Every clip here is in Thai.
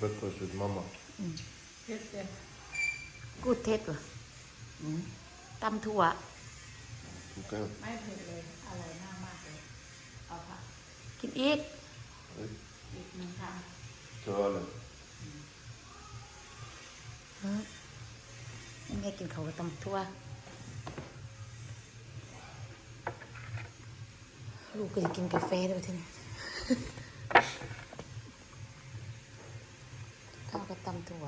breakfast with mama. เผ็ดเด้กูดเทสเหรอตำถั่ว Okay. ไม่เผ็ดเลยอร่อยมากมากๆเลย เอาผักกินอีก อีกหนึ่งค Tale. ยังไงกินเขาวกับตำถั่ว ลูกก็จะกินกาแฟด้วยทีนี้ ข้าวกับตำถั่ว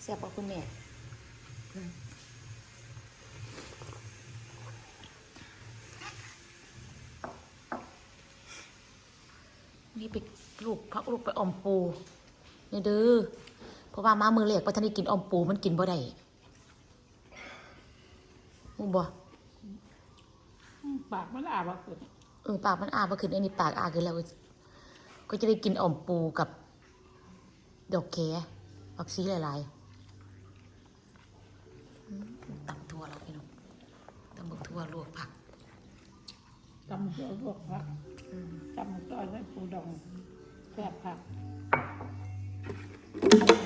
เสียบเอาคุณแม่อืมนี่ไปลูกพักลูกไปออมปูนี่เด้อเพราะว่ามามือเล็กไปทันได้กินออมปูมันกินบ่ได้หูบ่ำปากมันอาบอะคุณเออปากมันอาบมาขึ้นอันนี้ปากอาขึ้นแล้ว ก็จะได้กินอ่อมปูกับ ดอกแคผักซีหลายๆอืมตำทั่วแล้วพี่น้องตำบักทั่วลวกผักตำหัวลวกผักตำต้อยใส่ปูดองแซ่บผักโอ้โห